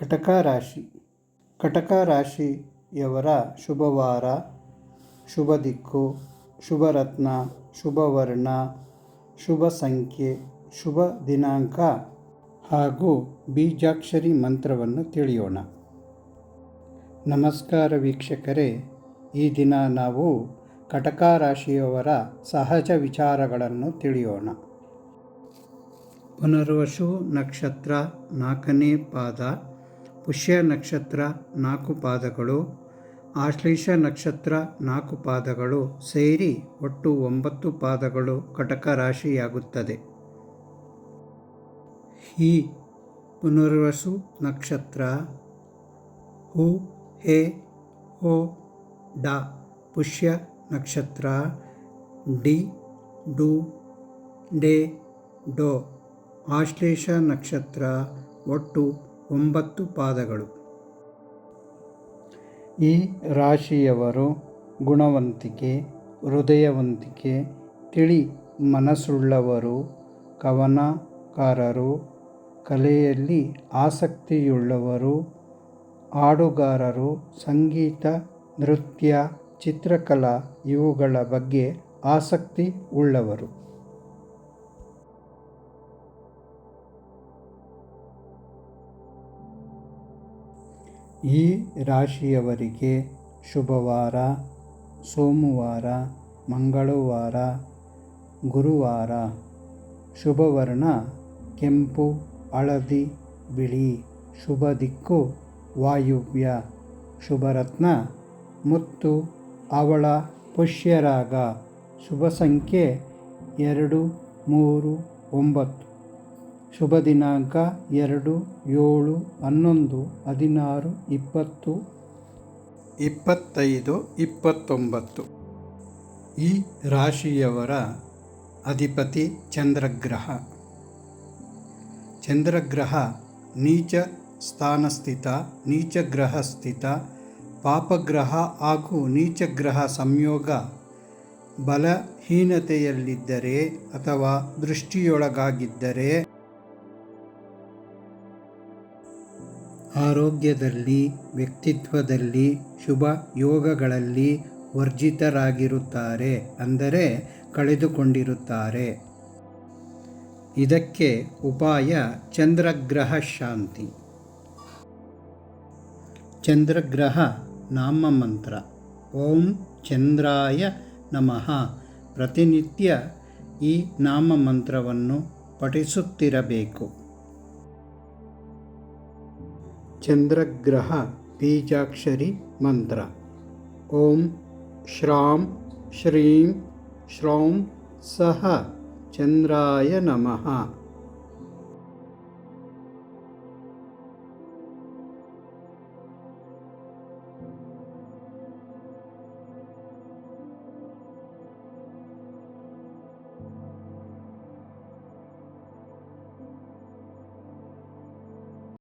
ಕಟಕ ರಾಶಿ ಕಟಕ ರಾಶಿಯವರ ಶುಭವಾರ ಶುಭ ದಿಕ್ಕು ಶುಭರತ್ನ, ಶುಭವರ್ಣ ಶುಭ ಸಂಖ್ಯೆ ಶುಭ ದಿನಾಂಕ ಹಾಗೂ ಬೀಜಾಕ್ಷರಿ ಮಂತ್ರವನ್ನು ತಿಳಿಯೋಣ. ನಮಸ್ಕಾರ ವೀಕ್ಷಕರೇ, ಈ ದಿನ ನಾವು ಕಟಕ ರಾಶಿಯವರ ಸಹಜ ವಿಚಾರಗಳನ್ನು ತಿಳಿಯೋಣ. ಪುನರ್ವಶು ನಕ್ಷತ್ರ ನಾಲ್ಕನೇ ಪಾದ ಪುಷ್ಯ ನಕ್ಷತ್ರ ನಾಲ್ಕು ಪಾದಗಳು, ಆಶ್ಲೇಷ ನಕ್ಷತ್ರ ನಾಲ್ಕು ಪಾದಗಳು ಸೇರಿ ಒಟ್ಟು ಒಂಬತ್ತು ಪಾದಗಳು ಕಟಕ ರಾಶಿಯಾಗುತ್ತದೆ. ಈ ಪುನರ್ವಸು ನಕ್ಷತ್ರ. ಹು, ಹೇ, ಹೋ, ಡ, ಪುಷ್ಯ ನಕ್ಷತ್ರ. ಡಿ, ಡು, ಡೇ, ಡೋ, ಆಶ್ಲೇಷ ನಕ್ಷತ್ರ ಒಟ್ಟು ಒಂಬತ್ತು ಪಾದಗಳು. ಈ ರಾಶಿಯವರು ಗುಣವಂತಿಕೆ, ಹೃದಯವಂತಿಕೆ, ತಿಳಿ ಮನಸ್ಸುಳ್ಳವರು, ಕವನಕಾರರು, ಕಲೆಯಲ್ಲಿ ಆಸಕ್ತಿಯುಳ್ಳವರು ಹಾಡುಗಾರರು ಸಂಗೀತ, ನೃತ್ಯ, ಚಿತ್ರಕಲಾ ಇವುಗಳ ಬಗ್ಗೆ ಆಸಕ್ತಿ ಉಳ್ಳವರು. ಈ ರಾಶಿಯವರಿಗೆ ಶುಭವಾರ, ಸೋಮವಾರ, ಮಂಗಳವಾರ, ಗುರುವಾರ. ಶುಭವರ್ಣ, ಕೆಂಪು, ಹಳದಿ, ಬಿಳಿ. ಶುಭ ದಿಕ್ಕು, ವಾಯುವ್ಯ. ಶುಭರತ್ನ, ಮುತ್ತು, ಅವಳ, ಪುಷ್ಯರಾಗ. ಶುಭ ಸಂಖ್ಯೆ ಎರಡು, ಮೂರು, ಒಂಬತ್ತು. ಶುಭ ದಿನಾಂಕ ಎರಡು ಏಳು ಹನ್ನೊಂದು ಹದಿನಾರು ಇಪ್ಪತ್ತು. ಇಪ್ಪತ್ತೈದು ಇಪ್ಪತ್ತೊಂಬತ್ತು. ಈ ರಾಶಿಯವರ ಅಧಿಪತಿ ಚಂದ್ರಗ್ರಹ. ಚಂದ್ರಗ್ರಹ ನೀಚ ಸ್ಥಾನಸ್ಥಿತ ನೀಚಗ್ರಹ ಸ್ಥಿತ ಪಾಪಗ್ರಹ ಹಾಗೂ ನೀಚಗ್ರಹ ಸಂಯೋಗ ಬಲಹೀನತೆಯಲ್ಲಿದ್ದರೆ ಅಥವಾ ದೃಷ್ಟಿಯೊಳಗಾಗಿದ್ದರೆ ಆರೋಗ್ಯದಲ್ಲಿ, ವ್ಯಕ್ತಿತ್ವದಲ್ಲಿ, ಶುಭ ಯೋಗಗಳಲ್ಲಿ ವರ್ಜಿತರಾಗಿರುತ್ತಾರೆ ಅಂದರೆ ಕಳೆದುಕೊಂಡಿರುತ್ತಾರೆ. ಇದಕ್ಕೆ ಉಪಾಯ ಚಂದ್ರಗ್ರಹ ಶಾಂತಿ. ಚಂದ್ರಗ್ರಹ ನಾಮಮಂತ್ರ ಓಂ ಚಂದ್ರಾಯ ನಮಃ. ಪ್ರತಿನಿತ್ಯ ಈ ನಾಮ ಮಂತ್ರವನ್ನು ಪಠಿಸುತ್ತಿರಬೇಕು. चन्द्रग्रह बीजाक्षरी मन्त्र। ॐ श्रां श्रीं श्रौं सः चन्द्राय नमः।